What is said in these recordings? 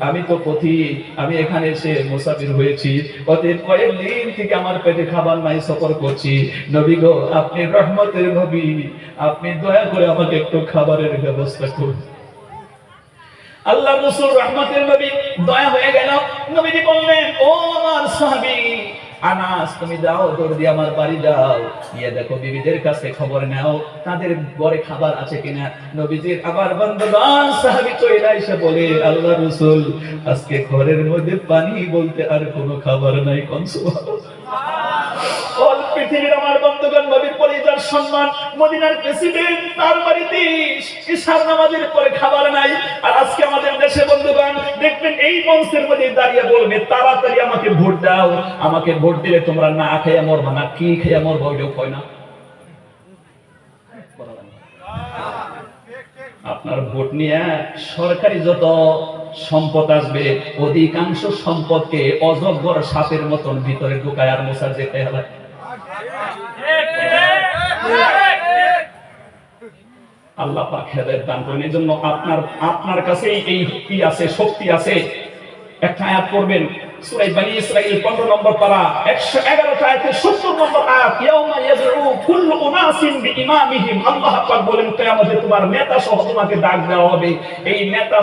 আমি তো পথি আমি এখানে এসে মুসাফির হয়েছি। অতএব কয়েকদিন থেকে আমার পেটে খাবার নাই, সফর করছি। নবী গো, আপনি রহমতের নবী, আপনি দয়া করে আমাকে একটু খাবারের ব্যবস্থা করুন। আল্লাহ রসুল রহমতের নবী দয়া হয়ে গেল। নবীজি বললেন, ও আমার সাহাবী আনাস, তুমি যাও দৌড় দিয়ে আমার বাড়ি যাও। গিয়ে দেখো বিবিদের কাছে খবর নাও, তাদের ঘরে খাবার আছে কিনা। নবীজির আবার বন্ধবান সাহাবি চলে এসে বলে, আল্লাহ রসুল, আজকে ঘরের মধ্যে পানি বলতে আর কোনো খাবার নাই কনসুয়া অল পৃথিবীর আমার বন্ধুগণ নবীর পরিবার সম্মান মদিনার প্রেসিডেন্ট, তার বাড়িতে ঈশার নামাজের পরে খাবার নাই। আর আজকে আমাদের দেশে বন্ধুগণ, দেখবেন এই মঞ্চের মধ্যে দাঁড়িয়ে বলবে, তাড়াতাড়ি আমাকে ভোট দাও। আমাকে ভোট দিলে তোমরা না খেয়ে মরবা না, কি খেয়ে মরবা ওইটাও কয় না? আপনার ভোট নিয়ে সরকারি যত সম্পদ আসবে, অধিকাংশ সম্পদকে অজগর সাপের মতন ভিতরে ঢুকায় আর মশার যেতে হবে। আল্লাহ পাক হেদায়েত দান করেন। এই জন্য আপনার আপনার কাছেই এই শক্তি আছে। একটা আয়াত পড়বেন সূরা বনি ইসরাঈল 15 নম্বর পারা 111 আয়াতে 70 নম্বর আয়াত, ইয়াউমা ইয়াদউ কুল্লু উনাসিন বিইমামিহিম, আল্লাহ পাক বলেন, কিয়ামতে তোমার নেতা সহ তোমাকে ডাক দেওয়া হবে এই নেতা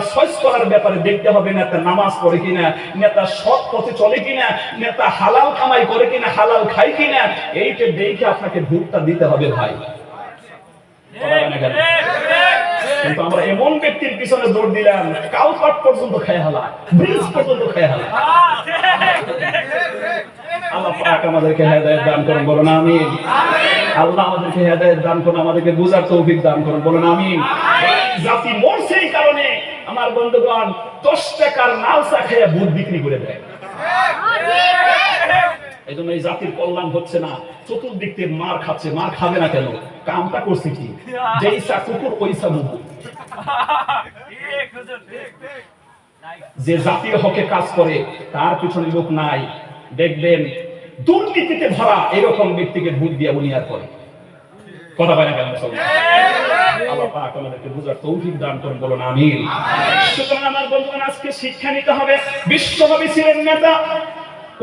ব্যাপারে দেখতে হবে, নেতা নামাজ পড়ে কিনা, নেতা সৎ পথে চলে কিনা, নেতা হালাল কামাই করে কিনা, হালাল খায় কিনা, এইটা দেখে আপনাকে ভোটটা দিতে হবে ভাই? কিন্তু আমরা এমন ব্যক্তির পিছনে দৌড় দিলাম কাউপাট পর্যন্ত খেয়ে হালা, ব্রিজ পর্যন্ত খেয়ে হালা। আল্লাহ পাক আমাদেরকে হেদায়েত দান করুন, বলুন আমিন। আল্লাহ আমাদেরকে হেদায়েত দান করুন, আমাদেরকে বুঝার তৌফিক দান করুন, বলুন আমিন। জাতি মরছে এই কারণে আমার বন্ধুগণ, দশ টাকার নালসা খেয়ে ভূত বিক্রি করে দেয়। এই জন্য এই জাতির কল্যাণ হচ্ছে না। চতুর্দিক থেকে মার খাচ্ছে, মার খাবে না কেন? কামটা করছে কি? যেই যে জাতীয় হকে কাজ করে, তার পিছনে লোক নাই। দেখবেন, দুর্নীতিতে ভরা এরকম ব্যক্তিকে ভোট দিয়ে বুনিয়াদ করে। কথা বলে না কেন আমার বন্ধুগণ, আজকে শিক্ষা নিতে হবে। বিশ্বনবী ছিলেন নেতা।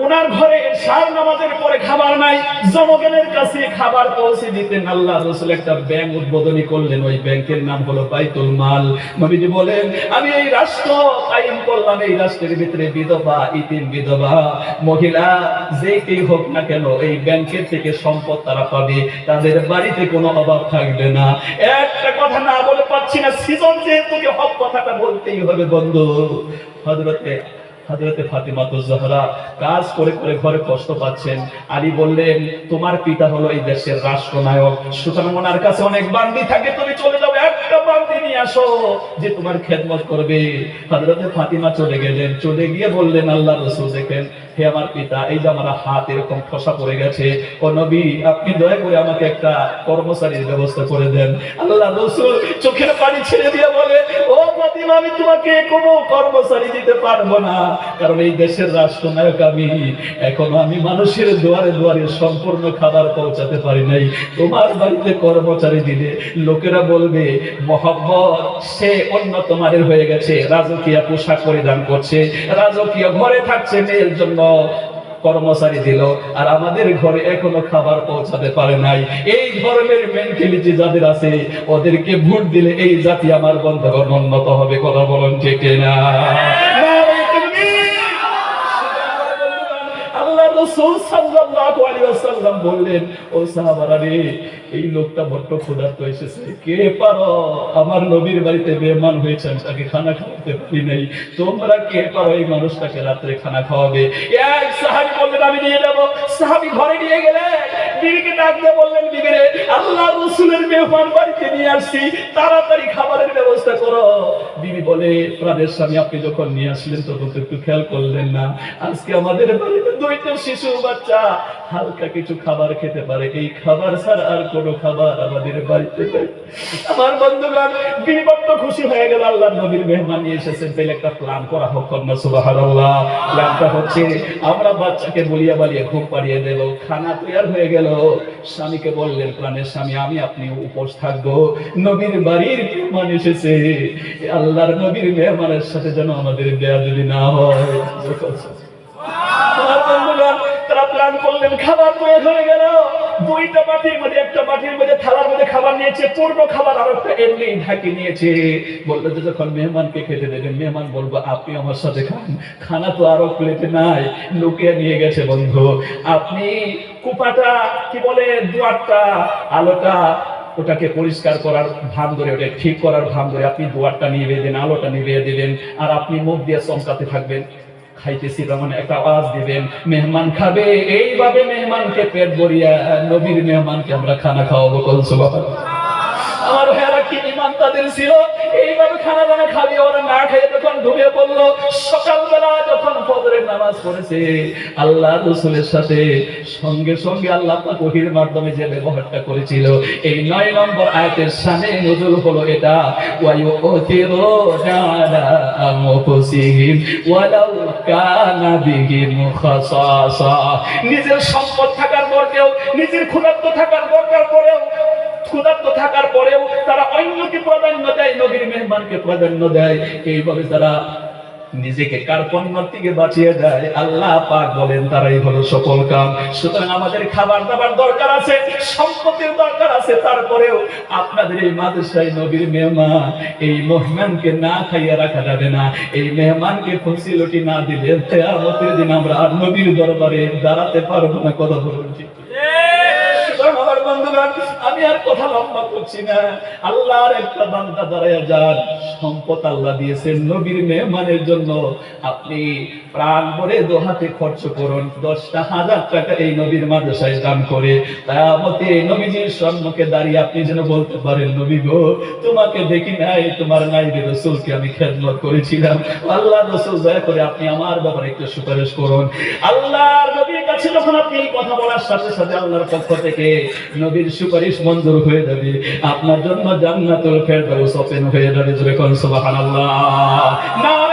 ওনার ঘরে সার নামাজের পরে খাবার নাই, জনগণের কাছে খাবার পৌঁছে দিতেন। আল্লাহ রসুল একটা ব্যাংক উদ্বোধনী করলেন, ওই ব্যাংকের নাম হলো বাইতুল মাল। নবীজি বলেন, আমি এই রাষ্ট্র কায়েম করলাম, এই রাষ্ট্রের ভিতরে বিধবা, ইতিম বিধবা, মহিলা যে কেই হোক না কেন, এই ব্যাংকের থেকে সম্পদ তারা পাবে, তাদের বাড়িতে কোনো অভাব থাকবে না। একটা কথা না বলে পাচ্ছি না, সিজন যেহেতু, হক কথাটা বলতেই হবে, বন্ধু। হজরতে হজরতে ফাতিমা তো জহরা কাজ করে করে ঘরে কষ্ট পাচ্ছেন। আলী বললেন, তোমার পিতা হলো এই দেশের রাষ্ট্রনায়ক। সুতরাং ওনার কাছে অনেক বান্দি থাকে। তুমি চলে যাও, একটা বান্দি নিয়ে আসো যে তোমার খেদমত করবে। হজরতে ফাতিমা চলে গেলেন। চলে গিয়ে বললেন আল্লাহ রসুল দেখেন হে আমার পিতা, এই যে আমার হাত এরকম ঠসা পড়ে গেছে, ও নবী, আপনি দয়া করে আমাকে একটা কর্মচারীর ব্যবস্থা করে দেন। আল্লাহ রসুল চোখের পানি ছেড়ে দিয়ে বলে, ও ফাতিমা, আমি তোমাকে কোনো কর্মচারী দিতে পারব না। কারণ এই দেশের রাষ্ট্রনায়ক আমি। এখনও আমি মানুষের দুয়ারে দুয়ারে সম্পূর্ণ খাবার পৌঁছাতে পারি নাই। তোমার বাড়িতে কর্মচারী দিলে লোকেরা বলবে মোহাম্মদ সে অন্য তোমাদের হয়ে গেছে। রাজকীয় পোশাক পরিধান করছে। রাজকীয় ঘরে থাকছে, মেয়ের জন্য কর্মচারী দিল, আর আমাদের ঘরে এখনও খাবার পৌঁছাতে পারে নাই। এই ধরনের মেন্টালিটি যাদের আছে, ওদেরকে ভোট দিলে এই জাতি আমার বন্ধগণ উন্নত হবে, কথা বলেন ঠিক না আল্লাহ রাসূল সাল্লাল্লাহু আলাইহি ওয়াসাল্লাম বললেন, ও সাহাবারা এই লোকটা বড্ড ক্ষুধার্ত এসেছে। কে পারো? আমার নবীর বাড়িতে বেমান হয়েছে তাকে খানা খাওয়াতে পারি নাই। তোমরা কে পারো এই মানুষটাকে রাত্রে খানা খাওয়াবে? এক সাহাবী বললেন, আমি নিয়ে যাব। সাহাবী ঘরে নিয়ে গেলেন। বললেন বিবি রে আল্লাহ রসুলের মেহমান বাড়িতে নিয়ে আসছি, তাড়াতাড়ি খাবারের ব্যবস্থা করো। বিবি বলে প্রাণের স্বামী আপনি যখন নিয়ে আসলেন, তখন তো একটু খেয়াল করলেন না। আজকে আমাদের বাড়িতে শিশু বাচ্চা, হালকা কিছু খাবার খেতে পারে। এই খাবার ছাড়া আর কোনো খাবার আমাদের বাড়িতে আমার বন্ধুগণ বড্ড খুশি হয়ে গেল আল্লাহ নবীর মেহমান নিয়ে এসেছেন। তাহলে একটা প্ল্যান করা হোক কন্যা প্ল্যানটা হচ্ছে, আমরা বাচ্চাকে বলিয়া বালিয়ে ঘুম পাড়িয়ে দেব। খানা তৈরি হয়ে গেল। স্বামীকে বললেন প্রাণের স্বামী আমি আপনি উপোস থাকব নবীর বাড়ির মেহমান এসেছে। আল্লাহর নবীর মেহমানের সাথে যেন আমাদের বেয়াদবি না হয়। তারা প্ল্যান করলেন খাবার তৈরি হয়ে গেল। দুইটা বাটির মধ্যে, একটা বাটির মধ্যে থালার মধ্যে খাবার নিয়েছে, পূর্ণ খাবার আর একটা এমনি ঢাকি নিয়েছে। বলল যে যখন মেহমানকে খেতে দেবেন মেহমান বলব, আপনি আমার সাথে খান, খানা তো আরও প্লেটে নাই, লুকিয়ে নিয়ে গেছে বন্ধু। আপনি কুপাটা, কি বলে, দুয়ারটা, আলোটা, ওটাকে পরিষ্কার করার ভান ধরে ওটা ঠিক করার ভান ধরে আপনি দুয়ারটা নিভিয়ে দেন আলোটা নিভিয়ে দিবেন আর আপনি মুখ দিয়ে চমকাতে থাকবেন। খাইতেছি তার মানে একটা আওয়াজ দিবেন, মেহমান খাবে, এইভাবে মেহমানকে পেট ভরিয়া নবীর মেহমানকে আমরা খানা খাওয়াবো আমার ভাইয়ারা কি ইমান তাদের ছিল? এইভাবে খানা খাবি, ওরা না পড়ল আল্লাহ রসুলের সাথে সঙ্গে সঙ্গে আল্লাহ ওহির মাধ্যমে যে ব্যবহারটা করেছিল, এই নয় নম্বর আয়াতের সামনে নজর হলো এটা নিজের সম্পদ থাকার পর পরেও, নিজের ক্ষুধার্ত থাকার দরকার পরেও থাকার পরেও তারা অন্যকে প্রাধান্য দেয়, নবীর মেহমানকে প্রাধান্য দেয়। এইভাবে তারা নিজেকে কার্পণ্যর থেকে বাঁচিয়ে দেয়? আল্লাহ পাক বলেন, তারাই হলো সফল কাম। সুতরাং আমাদের খাবার দাবার দরকার আছে, সম্পত্তির দরকার আছে, তারপরেও আপনাদের এই মাদ্রাসায় নবীর মেহমান, এই মেহমানকে না খাইয়ে রাখা যাবে না। এই মেহমানকে ফসিলটি না দিলে দিন আমরা আর নবীর দরবারে দাঁড়াতে পারব না, কথা বলুন ঠিক আমার আমি আর কথা লম্বা করছি না। আল্লাহর একটা বান্দা দাঁড়ায় যান। সম্পদ আল্লাহ দিয়েছেন নবীর মেহমানের জন্য। আপনি প্রাণ ভরে দোহাতে খরচ করুন। দশটা হাজার টাকা এই নবীর মাদ্রাসায় দান করে। তায়ামতে এই নবীজির সম্মুখে দাঁড়িয়ে আপনি যেন বলতে পারেন, নবী গো, তোমাকে দেখি নাই, তোমার নাইবে রসুলকে আমি খেদমত করেছিলাম। আল্লাহ রসুল দয়া করে আপনি আমার ব্যাপারে একটু সুপারিশ করুন। আল্লাহর নবীর কাছে যখন আপনি এই কথা বলার সাথে সাথে আল্লাহর পক্ষ থেকে নবীর সুপারিশ মঞ্জুর হয়ে যাবে। আপনার জন্য জান্নাতুল ফেরদাউস ওপেন হয়ে যাবে জোরে কোন সুবহানাল্লাহ। নারে